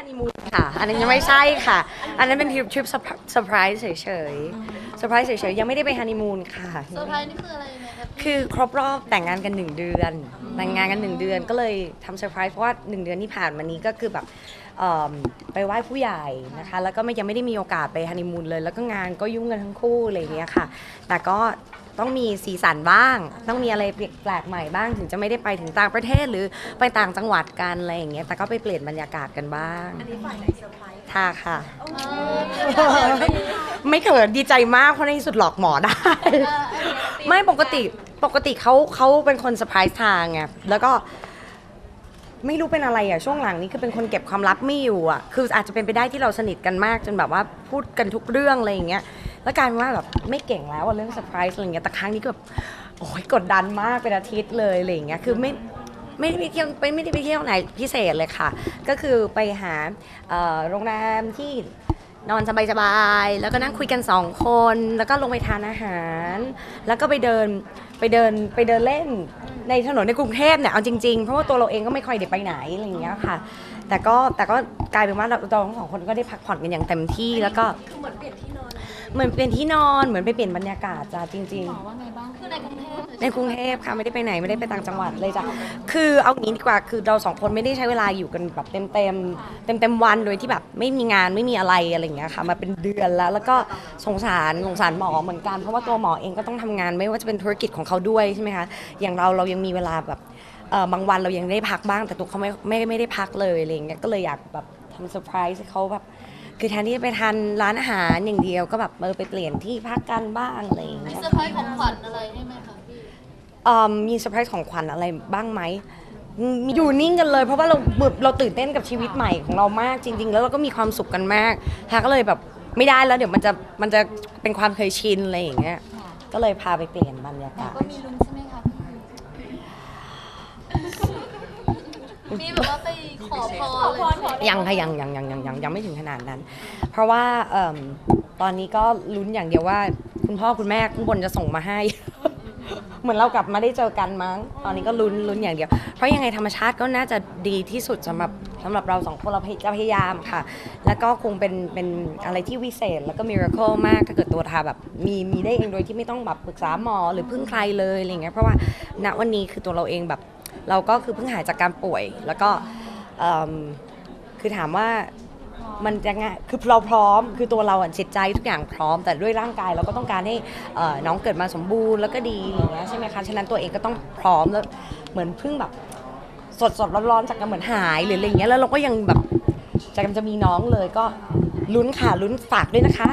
ฮันนีมูนค่ะ อันนั้นยังไม่ใช่ค่ะ อันนั้นเป็นทริปทริปเซอร์ไพรส์เฉยๆ เซอร์ไพรส์เฉยๆยังไม่ได้ไปฮันนีมูนค่ะ เซอร์ไพรส์นี่คืออะไรยังไงครับคือครบรอบแต่งงานกันหนึ่งเดือน แต่งงานกันหนึ่งเดือนก็เลยทำเซอร์ไพรส์เพราะว่าหนึ่งเดือนที่ผ่านมานี้ก็คือแบบเอิ่มไปไหว้ผู้ใหญ่นะคะ แล้วก็ไม่ยังไม่ได้มีโอกาสไปฮันนีมูนเลย แล้วก็งานก็ยุ่งกันทั้งคู่อะไรอย่างเงี้ยค่ะ แต่ก็ต้องมีสีสันบ้าง ต้องมีอะไรแปลกใหม่บ้าง ถึงจะไม่ได้ไปถึงต่างประเทศหรือไปต่างจังหวัดกันอะไรอย่างเงี้ยแต่ก็ไปเปลี่ยนบรรยากาศกันบ้างอันนี้ฝ่ายไหนเซอร์ไพรส์ค่ะค่ะ เออเดี๋ยวเดี๋ยวเดี๋ยวไม่เขินดีใจมากเพราะในที่สุดหลอกหมอได้เอออันนี้ไม่ปกติปกติเขาเขาเป็นคนเซอร์ไพรส์ทางไงแล้วก็ไม่รู้เป็นอะไรอะช่วงหลังนี้คือเป็นคนเก็บความลับไม่อยู่อะคืออาจจะเป็นไปได้ที่เราสนิทกันมากจนแบบว่าพูดกันทุกเรื่องอะไรอย่างเงี้ยแล้วกลายเป็นว่าแบบไม่เก่งแล้วอะเรื่องเซอร์ไพรส์อะไรอย่างเงี้ยแต่ครั้งนี้ก็แบบโอ้ยกดดันมากเป็นอาทิตย์เลยอะไรอย่างเงี้ยคือไม่ไม่ได้ไปเที่ยวไม่ไม่ได้ไปเที่ยวไหนพิเศษเลยค่ะ ก็คือไปหาเอ่อโรงแรมที่ นอนสบายๆ แล้วก็นั่งคุยกันสองคน แล้วก็ลงไปทานอาหาร แล้วก็ไปเดินไปเดินไปเดินเล่นในถนนในกรุงเทพเนี่ยเอาจริงๆ เพราะว่าตัวเราเองก็ไม่ค่อยได้ไปไหนอะไรอย่างเงี้ยค่ะ แต่ก็แต่ก็กลายเป็นว่าเราเราทั้งสองคนก็ได้พักผ่อนกันอย่างเต็มที่แล้วก็คือเหมือนเปลี่ยนที่นอนเหมือนเป็นที่นอนเหมือนไปเปลี่ยนบรรยากาศจ้ะจริงหมอว่าไงบ้างคือในกรุงเทพเลยๆในกรุงเทพค่ะไม่ได้ไปไหนไม่ได้ไปต่างจังหวัดเลยจ้ะคือเอางี้ดีกว่าคือเราสองคนไม่ได้ใช้เวลาอยู่กันแบบเต็มเต็มเต็มเต็มๆวันโดยที่แบบไม่มีงานไม่มีอะไรอะไรอย่างเงี้ยค่ะมาเป็นเดือนแล้ว แล้วก็สงสารสงสารหมอเหมือนกันเพราะว่าตัวหมอเองก็ต้องทำงานไม่ว่าจะเป็นธุรกิจของเขาด้วยใช่ไหมคะอย่างเราเรายังมีเวลาแบบ เอ่อบางวันเรายังได้พักบ้างแต่ตัวเขาไม่ไม่ไม่ได้พักเลยอะไรอย่างเงี้ยก็เลยอยากแบบทำเซอร์ไพรส์ให้เขาแบบคือแทนที่จะไปทานร้านอาหารอย่างเดียวก็แบบเออไปเปลี่ยนที่พักกันบ้างอะไรอย่างมีเงี้ย เซอร์ไพรส์ของขวัญอะไรให้ไหมคะพี่ เอิ่มมีเซอร์ไพรส์ของขวัญอะไรบ้างไหมอืมอยู่นิ่งกันเลย เพราะว่าเราแบบเราตื่นเต้นกับชีวิตใหม่ของเรามากจริง ๆ แล้วเราก็มีความสุขกันมากทาก็เลยแบบไม่ได้แล้วเดี๋ยวมันจะมันจะเป็นความเคยชินอะไรอย่างเงี้ยก็เลยพาไปเปลี่ยนบรรยากาศ ก็มีลุ้นใช่ไหมคะพี่ มีแบบว่าไปขอพรเลยยังค่ะยังยังยังยังยังยังไม่ถึงขนาดนั้น เพราะว่าเอิ่มตอนนี้ก็ลุ้นอย่างเดียวว่า คุณพ่อคุณแม่ข้างบนจะส่งมาให้ เหมือนเรากลับมาได้เจอกันมั้ง ตอนนี้ก็ลุ้นลุ้นอย่างเดียว เพราะยังไงธรรมชาติก็น่าจะดีที่สุดสำหรับสำหรับเราสองคนเราจะพยายามค่ะ แล้วก็คงเป็นเป็นอะไรที่วิเศษ แล้วก็มิราเคิลมากถ้าเกิดตัวทาแบบมีมีได้เองโดยที่ไม่ต้องแบบปรึกษาหมอหรือพึ่งใครเลยอะไรอย่างเงี้ยเพราะว่าณวันนี้คือตัวเราเองแบบ เราก็คือเพิ่งหายจากการป่วย แล้วก็คือถามว่ามันจะง่ายคือเราพร้อม คือตัวเราอะจิตใจทุกอย่างพร้อม แต่ด้วยร่างกายเราก็ต้องการให้น้องเกิดมาสมบูรณ์แล้วก็ดีอย่างเงี้ยใช่ไหมคะฉะนั้นตัวเองก็ต้องพร้อมแล้วเหมือนเพิ่งแบบสดสดๆร้อนๆจากกันเหมือนหายหรืออะไรเงี้ยแล้วเราก็ยังแบบจะกำลังจะมีน้องเลยก็ลุ้นค่ะลุ้นฝากด้วยนะคะ